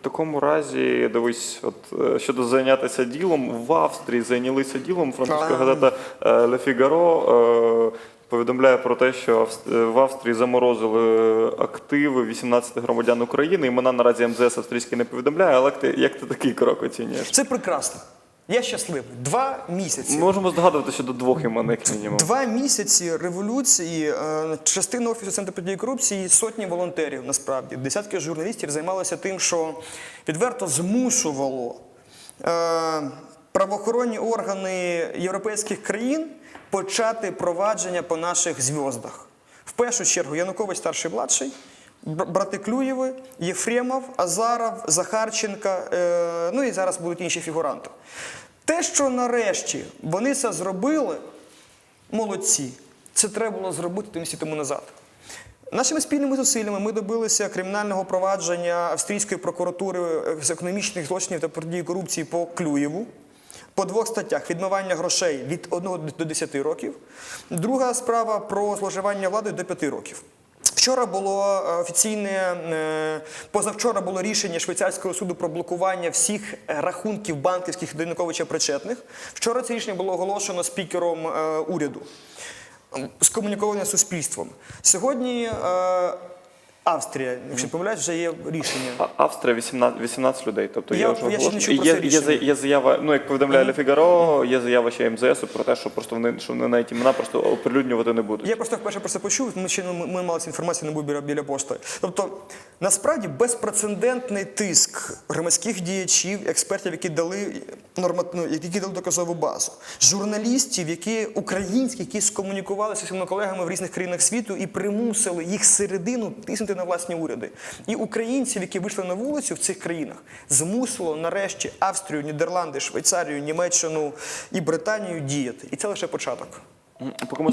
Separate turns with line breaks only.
такому разі, дивись, от е, щодо зайнятися ділом, в Австрії зайнялися ділом. Французька газета е, Le Figaro е, повідомляє про те, що е, в Австрії заморозили активи 18 громадян України. Імена наразі МЗС австрійський не повідомляє, але як ти, як ти такий крок оцінюєш?
Це прекрасно. Я щасливий. Два місяці.
Можемо здогадувати, що до двох імен, як мінімум.
Два місяці революції, е, частина офісу центру корупції, сотні волонтерів. Насправді десятки журналістів займалися тим, що відверто змушувало е, правоохоронні органи європейських країн почати провадження по наших зв'яздах. В першу чергу Янукович старший младший. Бр- Брати Клюєви, Єфремов, Азаров, Захарченка, е, ну і зараз будуть інші фігуранти. Те, що нарешті вони це зробили, молодці. Це треба було зробити тим тому назад. Нашими спільними зусиллями ми добилися кримінального провадження австрійської прокуратури е, з економічних злочинів та протидії корупції по Клюєву. По двох статтях відмивання грошей від 1 до 10 років. Друга справа про зловживання владою до 5 років. Вчора було е, офіційне, е, позавчора було рішення швейцарського суду про блокування всіх рахунків банківських Януковича причетних. Вчора це рішення було оголошено спікером е, уряду, скомуніковане суспільством. Сьогодні Австрія, якщо не помиляюсь, вже є рішення.
А- Австрія 18, 18 людей. Тобто
Я-
є вже
я ще не
оголошення.
чув про
є,
це
є, за-
рішення.
є заява, ну як повідомляє Le Figaro, є заява ще МЗС про те, що просто вони що вони навіть імена просто оприлюднювати не будуть.
Я просто вперше про це почув, ми ще ми, ми мали цю інформацію не був біля, біля пошти. Тобто, насправді безпрецедентний тиск громадських діячів, експертів, які дали норма, ну, які дали доказову базу, журналістів, які українські, які скомунікувалися своїми колегами в різних країнах світу і примусили їх середину тиснути на власні уряди. І українців, які вийшли на вулицю в цих країнах, змусило нарешті Австрію, Нідерланди, Швейцарію, Німеччину і Британію діяти. І це лише початок.
Поки ми